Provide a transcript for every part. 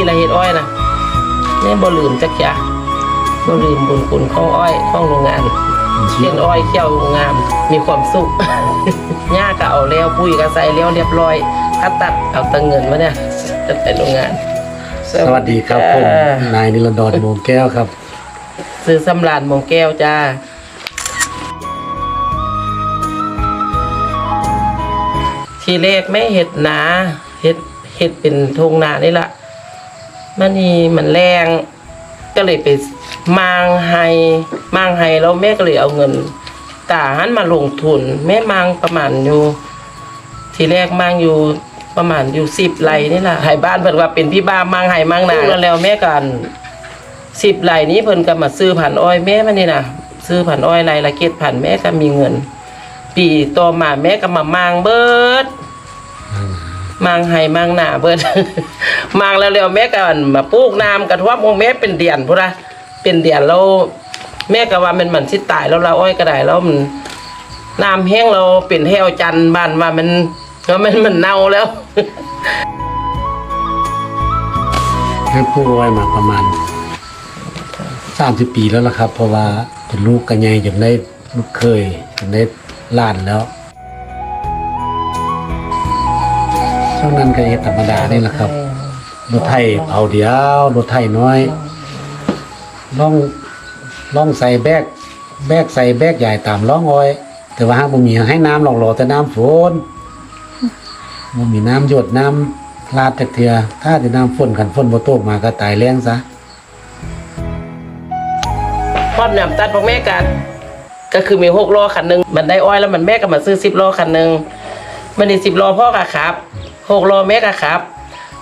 ลี่ละเฮ็ดอ้อยนะแม่บ่ลืมจักอย่าบ่ลืมบุญคุณของอ้อยของโรงงานเลี้ยงอ้อยเขี้ยวงามมีความสุขหญ้าก็เอาแล้วปุ๋ยก็ใส่แล้วเรียบร้อยถ้าตัดเอาแตังเงินมาเนี่ยจะไปโรงงาน สวัสดีครับผมจ้านายนิรันดรโมงแก้วครับซื้อสำรานมงแก้วจ้าทีแรกไม่เห็ดหนาเห็ดเห็ดเป็นทงนานี่ละ มันนี่มันแรงก็เลยไปมางไฮมางไฮแล้วแม่ก็เลยเอาเงินตาหันมาลงทุน แม่มางประมาณอยู่ ทีแรกมางอยู่ประมาณอยู่สิบไรนี่แหละไห้บ้านเพิ่นว่าเป็นพี่บ้ามางไห้มางนาแล้วแม่กันสิบไรนี้เพิ่นก็มาซื้อผ่านอ้อยแม่มานี่นะซื้อผ่านอ้อยไรละเกตผ่านแม่ก็มีเงิน ปีต่อมาแม่ก็มามางเบิด มางไห้มางหน้าเบิด มางแล้วเร็วแม่กันมาปลูกน้ำกระท่วมของแม่เป็นเดือนพุ่นนะเป็นเดือนแล้วแม่ก็ว่ามันมันสิตายแล้วเราอ้อยก็ได้แล้วมันน้ำแห้งเราเป็นแห้วจันบ้านว่ามันว่ามันมันเน่าแล้วให้ผู้ไว้มาประมาณ30ปีแล้วล่ะครับ เพราะว่าเป็นลูกกันใหญ่จนได้ลูกเคยจนได้ล้านแล้ว ช่วงนั้นก็เฮ็ดธรรมดานี่แหละครับรถไถเผาเดียวรถไถน้อยล่องล่องใส่แบก แบกใส่แบกใหญ่ตามล่องอ้อย แต่ว่าห้ามบ่มีให้น้ำหลอกหลอแต่น้ำฝนบ่มีน้ำหยดน้ำลาดจากเทือถ้าจะน้ำฝนกันฝนบ่ตกมาก็ตายแรงซะพอดน้ำตัดพวกแม่กัน ก็คือมีหกล้อคันหนึ่งมันได้อ้อยแล้วมันแม่ก็มาซื้อสิบล้อคันหนึ่งมันนี่สิบล้อพ่อกะครับ หกล้อแม่กะครับ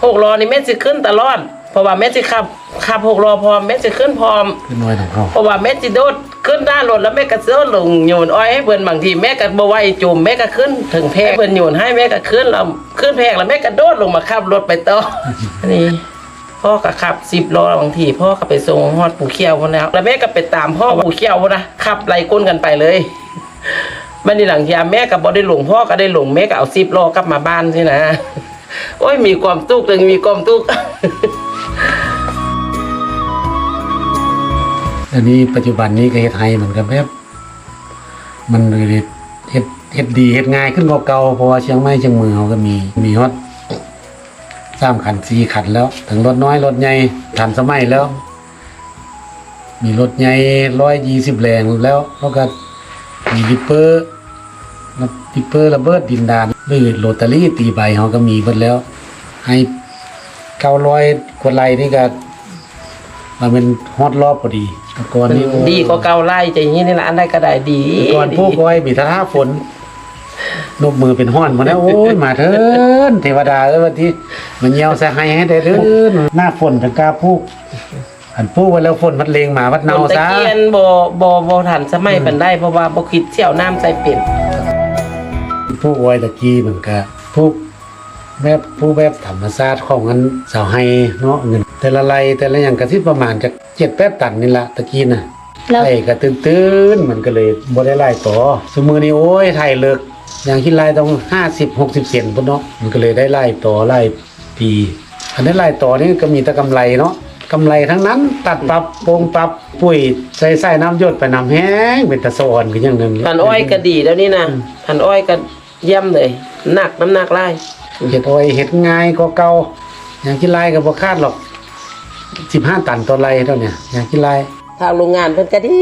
หกล้อนี่แม่สิขึ้นตลอด เพราะว่าแม่สิขับขับหกล้อพร้อมแม่สิขึ้นพร้อม ขึ้นน้อยของเขาเพราะว่าแม่สิโดดขึ้นหน้ารถแล้วแม่ก็เสื้อลงโยนอ้อยให้เพิ่นบางทีแม่ก็บ่ไหวจุ่มแม่ก็ขึ้นถึงแพกเพิ่นโยนให้แม่ก็ขึ้นแล้วขึ้นแพกแล้วแม่ก็โดดลงมาขับรถไปต่ออันนี้พ่อก็ขับสิบล้อบางทีพ่อก็ไปส่งฮอดปู่เขียวพุ่นแล้วแล้วแม่ก็ไปตามพ่อปู่เขียวพุ่นนะขับไล่ก้นกันไปเลย มันนี่หลังยามแม่ก็บ่ได้หลงพ่อก็ได้หลงแม่ก็เอาสิบล้อกลับมาบ้านสินะโอ้ยมีความตุกถึงมีความตุกอันนี้ปัจจุบันนี้ก็เฮ็ดไทยมันก็แบบมันเลยเฮ็ดเฮ็ดดีเฮ็ดง่ายขึ้นกว่าเก่าเพราะว่าเชียงใหม่เชียงเมืองเขาก็มีมีฮอดสามขันสี่ขันแล้ว ถึงรถน้อยรถใหญ่ทันสมัยแล้ว มีรถใหญ่ร้อยยี่สิบแรงแล้วแล้วก็ มีดิปเปอร์แล้วดิปเปอร์ระเบิดดินดานหรือโรตารี่ตีใบเขาก็มีหมดแล้ว ให้เก้าร้อยกว่าไร่นี่ก็มันเป็นฮอตรอบพอดีแต่ก่อนนี่ดีก็เก่าไล่ใจนี้นี่ละอันใดก็ได้ดีแต่ก่อนผู้ก้อยมีท่าฝนนกมือเป็นห้อนหมาแล้วโอ้ยมาเถินเทวดาเอ้ยวันที่มันเหี่ยวใส่ให้ให้ได้เถินหน้าฝนจังกล้าพูก อันพูกไว้แล้วฝนมันเลงมาวัดเนาตะซะเกียนบ่บ่บ่ทันสมัยปานได้เพราะว่าบ่คิดเสี่ยวน้ำใส่เป็นผู้ไว้ตะกี้เหมือนกันผู้แบบผู้แบบธรรมชาติของมันสาวให้เนาะเงินแต่ละไรแต่ละอย่างก็สิประมาณจะเจ็ดแปดตันนี่ละตะกี้น่ะ แล้วไอ้ก็ตื้นๆมันก็เลยบ่ได้ไล่ต่อสมือนี้โอ้ยไทยเลิกอย่างที่ไล่ต้อง50 60เซนพุ่นเนาะมันก็เลยได้ไล่ต่อไล่ปี อันนี้ไล่ต่อนี่ก็มีแต่กำไรเนาะ กำไรทั้งนั้น ตัดปรับโปรงปรับปุ๋ยใส่ใส่น้ำหยดไปน้ำแห้งเป็นตะสอนก็อย่างนั้นพันอ้อยก็ดีแล้วนี่นะพันอ้อยก็เยี่ยมเลยหนักน้ำหนักไล่เฮ็ดอ้อยเฮ็ดง่ายกว่าเก่าอย่างที่ไล่ก็บ่คาดหรอก15ตันต่อไร่เท่าเนี่ยอย่างที่ไล่ทางโรงงานเพิ่นก็ดี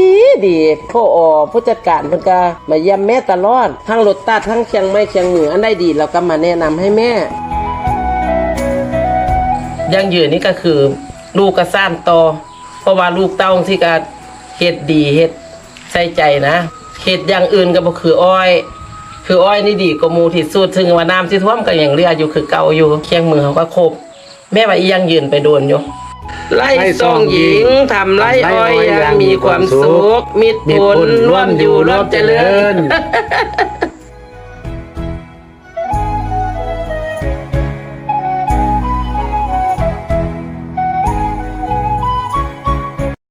ดีพ่ออผู้จัดการเพิ่นก็มาเยี่ยมแม่ตลอดทั้งรถตัดทั้งเคียงไม้เคียงมืออันใดดีเราก็มาแนะนำให้แม่ยังยืนนี่ก็คือ ลูกก็สร้างต่อ เพราะว่าลูกเต้าที่ก็เฮ็ดดีเฮ็ดใส่ใจนะเฮ็ดอย่างอื่นก็บ่คืออ้อย คืออ้อยนี่ดีกว่าหมูที่สุดถึงว่าน้ำที่ท่วมก็ยังเหลืออยู่คือเก่าอยู่เคียงมือเขาก็ครบแม่ว่าอียังยืนไปโดนอยู่ไล่ส่งหญิงทำไล่อ้อยยังมีความสุขมิตรผลร่วมอยู่ร่วมเจริญ